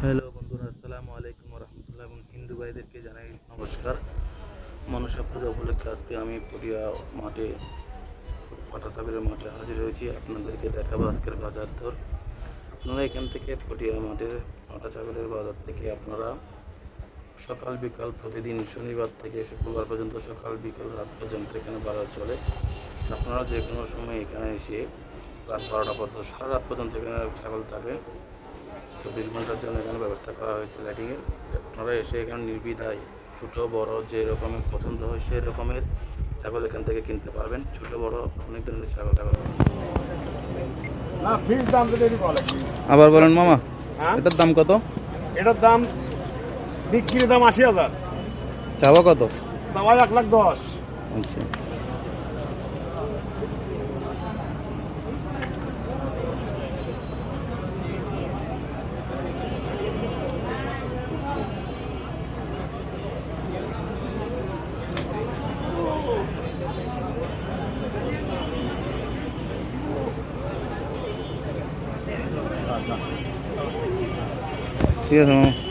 Hello বন্ধুরা, আসসালামু আলাইকুম রহমতুল্লাহ এবং হিন্দু ভাইদেরকে জানাই নমস্কার। মনসা পূজা উপলক্ষে আজকে আমি পটিয়া মাঠে পাটা পাটাসাগরের মাঠে হাজির হয়েছি। আপনাদেরকে দেখাবো আজকের বাজার দর। আপনারা এখান থেকে পটিয়া মাঠের পাটা পাটাসাগরের বাজার থেকে আপনারা সকাল বিকাল প্রতিদিন শনিবার থেকে শুক্রবার পর্যন্ত সকাল বিকাল রাত পর্যন্ত এখানে বাজার চলে। আপনারা যে কোনো সময় এখানে এসে রাত বারোটা পর্যন্ত, সারা রাত পর্যন্ত এখানে ছাগল থাকে। চব্বিশ ঘণ্টার জন্য এখানে ব্যবস্থা করা হয়েছে লাইটিংয়ের আপনারা এসে এখানে নির্বিধায় ছোটো বড় যে রকমের পছন্দ হয় সেই রকমের ছাগল এখান থেকে কিনতে পারবেন। ছোট বড় অনেক ধরনের ছাগল ছাগল আবার বলেন মামা হ্যাঁ? এটার দাম কত? এটার দাম বিক্রির দাম আশি হাজার। চাওয়া কত? সবাই এক লাখ দশ। আচ্ছা। ঠিক আছে মামা আচ্ছা ধন্যবাদ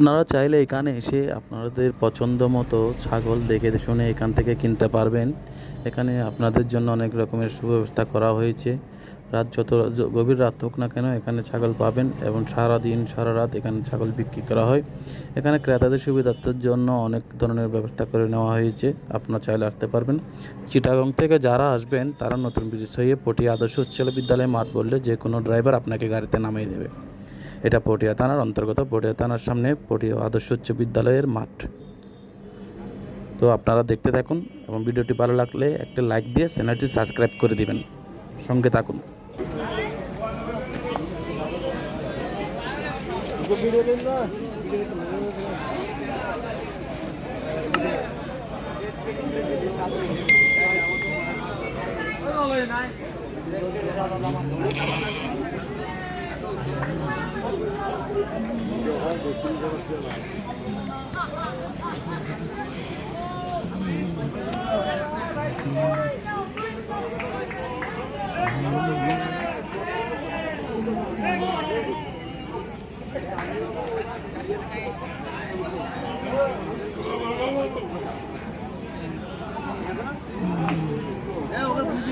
আপনারা চাইলে এখানে এসে আপনাদের পছন্দ মতো ছাগল দেখে শুনে এখান থেকে কিনতে পারবেন। এখানে আপনাদের জন্য অনেক রকমের সুব্যবস্থা করা হয়েছে। রাত যত গভীর রাত হোক না কেন এখানে ছাগল পাবেন এবং সারা দিন, সারা রাত এখানে ছাগল বিক্রি করা হয়। এখানে ক্রেতাদের সুবিধার্থের জন্য অনেক ধরনের ব্যবস্থা করে নেওয়া হয়েছে। আপনারা চাইলে আসতে পারবেন। চিটাগং থেকে যারা আসবেন, তারা নতুন ব্রিজ হয়ে পটিয়া আদর্শ উচ্চ বিদ্যালয় মাঠ বললে যে কোনো ড্রাইভার আপনাকে গাড়িতে নামিয়ে দেবে। এটা পটিয়া থানার অন্তর্গত, পটিয়া থানার সামনে পটিয়া আদর্শ উচ্চ বিদ্যালয়ের মাঠ। তো আপনারা দেখতে থাকুন এবং ভিডিওটি ভালো লাগলে একটা লাইক দিয়ে চ্যানেলটি সাবস্ক্রাইব করে দিবেন। সঙ্গে থাকুন।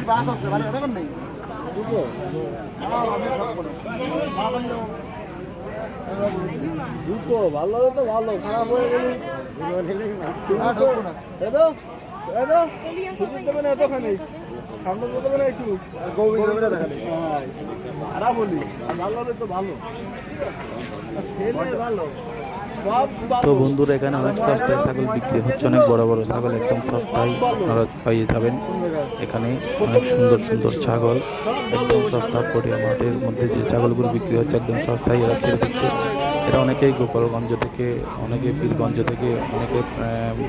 बात असते मला कदा पण नाही দুটো ভালো তো ভালো খারাপ হয়ে গেলে। এতখানি? সামনে তো দেবে না একটু? গোবিন্দ দেখালে। খারাপ বলি ভালো হলে তো ভালো। ভালো। সব তো বন্ধুরা, এখানে অনেক সস্তায় ছাগল বিক্রি হচ্ছে, অনেক বড় বড় ছাগল একদম সস্তায় আপনারা পেয়ে যাবেন। এখানে অনেক সুন্দর সুন্দর ছাগল, একদম সস্তা পটিয়া মাঠের মধ্যে যে ছাগলগুলো বিক্রি হচ্ছে, একদম সস্তায় এরা ছেড়ে দিচ্ছে। এরা অনেকেই গোপালগঞ্জ থেকে, অনেকে বীরগঞ্জ থেকে, অনেকে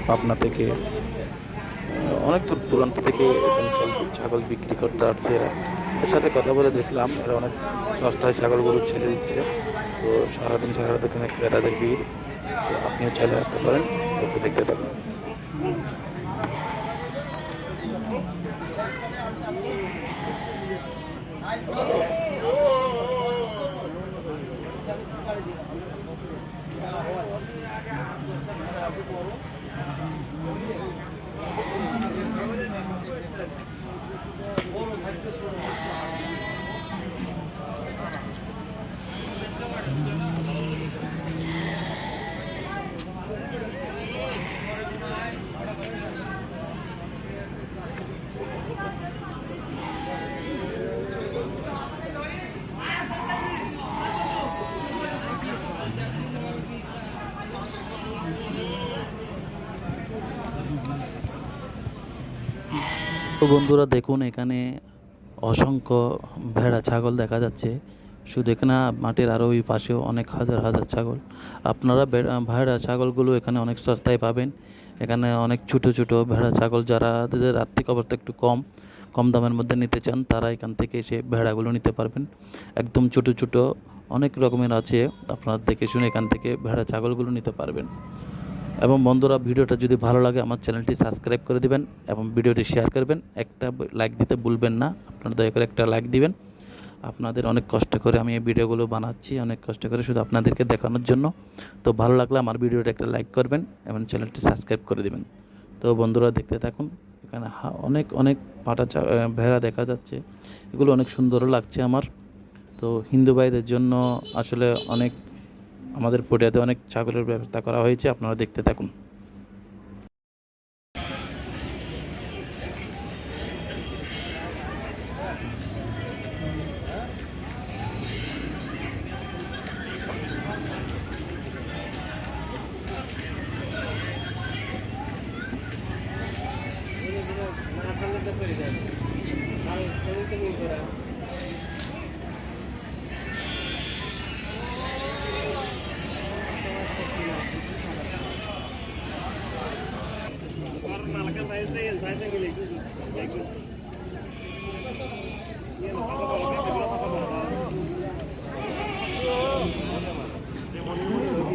পাবনা থেকে, অনেক দূর দূরান্ত থেকে এখানে ছাগল বিক্রি করতে আসছে এরা। এর সাথে কথা বলে দেখলাম, এরা অনেক সস্তায় ছাগল গরু ছেড়ে দিচ্ছে। তো সারাদিন সারাদিন ক্রেতাদের ভিড়। তো আপনিও চাইলে আসতে পারেন, ওকে দেখতে থাকুন। তো বন্ধুরা দেখুন, এখানে অসংখ্য ভেড়া, ছাগল দেখা যাচ্ছে। শুধু এখানে মাঠের আরও ওই পাশেও অনেক হাজার হাজার ছাগল। আপনারা ভেড়া ছাগলগুলো এখানে অনেক সস্তায় পাবেন। এখানে অনেক ছোটো ছোটো ভেড়া, ছাগল যারা যাদের আর্থিক অবস্থা একটু কম কম দামের মধ্যে নিতে চান, তারা এখান থেকে এসে ভেড়াগুলো নিতে পারবেন। একদম ছোটো ছোটো অনেক রকমের আছে। আপনারা দেখে শুনে এখান থেকে ভেড়া, ছাগলগুলো নিতে পারবেন। এবং বন্ধুরা, ভিডিওটা যদি ভালো লাগে, আমার চ্যানেলটি সাবস্ক্রাইব করে দিবেন এবং ভিডিওটি শেয়ার করবেন। একটা লাইক দিতে ভুলবেন না, আপনারা দয়া করে একটা লাইক দিবেন। আপনাদের অনেক কষ্ট করে আমি এই ভিডিওগুলো বানাচ্ছি, অনেক কষ্ট করে শুধু আপনাদেরকে দেখানোর জন্য। তো ভালো লাগলে আমার ভিডিওটা একটা লাইক করবেন এবং চ্যানেলটি সাবস্ক্রাইব করে দেবেন। তো বন্ধুরা, দেখতে থাকুন, এখানে অনেক অনেক পাটা চা- ভেড়া দেখা যাচ্ছে। এগুলো অনেক সুন্দরও লাগছে আমার। তো হিন্দু ভাইদের জন্য আসলে অনেক আমাদের পটিয়াতে অনেক ছাগলের ব্যবস্থা করা হয়েছে আপনারা দেখতে থাকুন।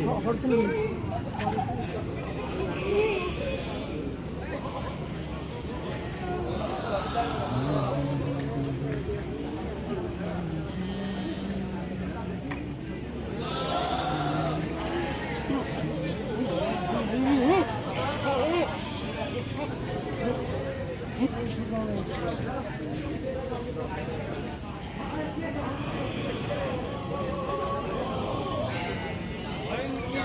어, 허리 틀리는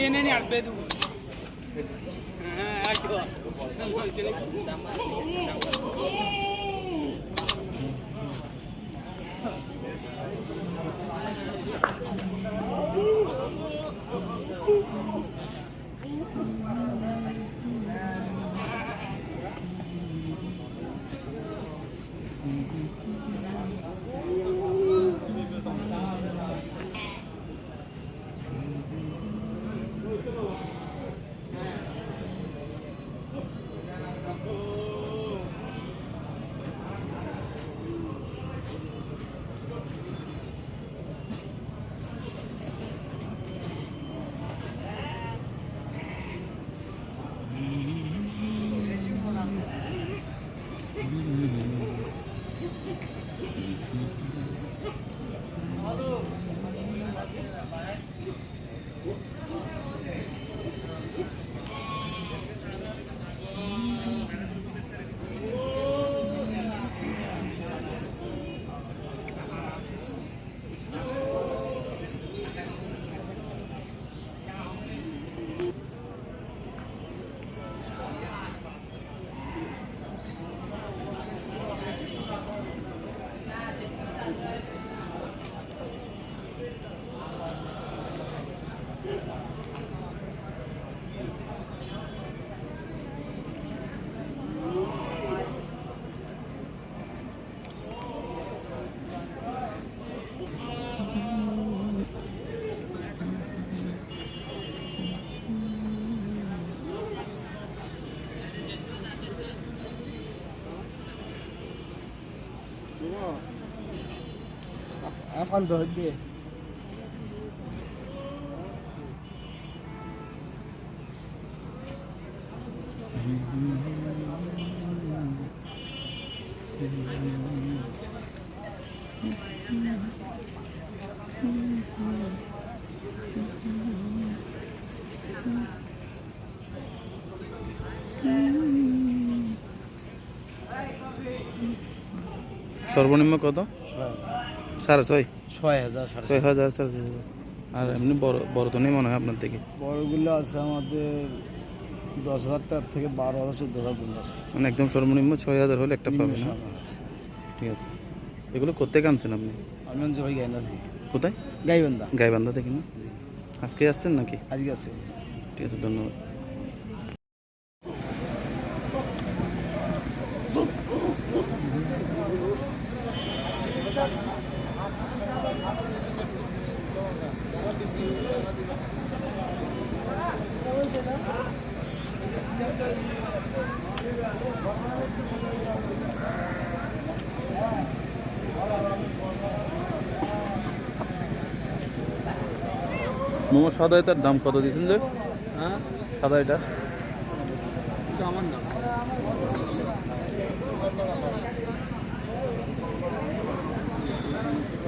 تريني على البدو ايوه ধর দিয়ে সর্বনিম্ন কত? সাড়ে ছয়। ছয় হাজার ছয় হাজার। আর এমনি বড় বড় তো নেই মনে হয় আপনার থেকে বড়গুলো আছে আমাদের দশ হাজার থেকে বারো হাজার চোদ্দ হাজার পর্যন্ত আছে। মানে একদম সর্বনিম্ন ছয় হাজার হলে একটা পাবেন ঠিক আছে। এগুলো আনছেন আপনি? আমি আনছি ভাই গাইনা থেকে। কোথায়? গাইবান্ধা। গাইবান্ধা থেকে না? আজকে আসছেন নাকি? আজকে আছে ঠিক আছে ধন্যবাদ। মোমো সাদা এটার দাম কত দিয়েছেন যে? হ্যাঁ? সাদা এটা আমার নাম।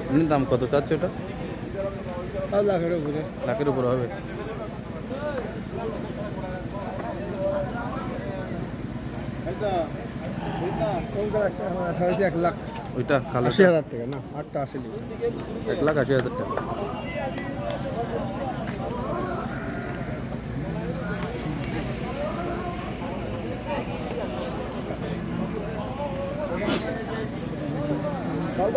এমনি দাম কত চাচ্ছে ওটা? লাখের উপরে। লাখের উপর হবে। এক লাখ। ওইটা আশি হাজার টাকা না আটটা আশি এক লাখ আশি হাজার টাকা।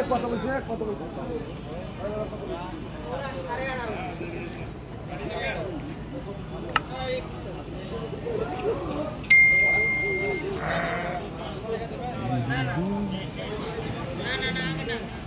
কত কত বলছে কত বলছে না না না না।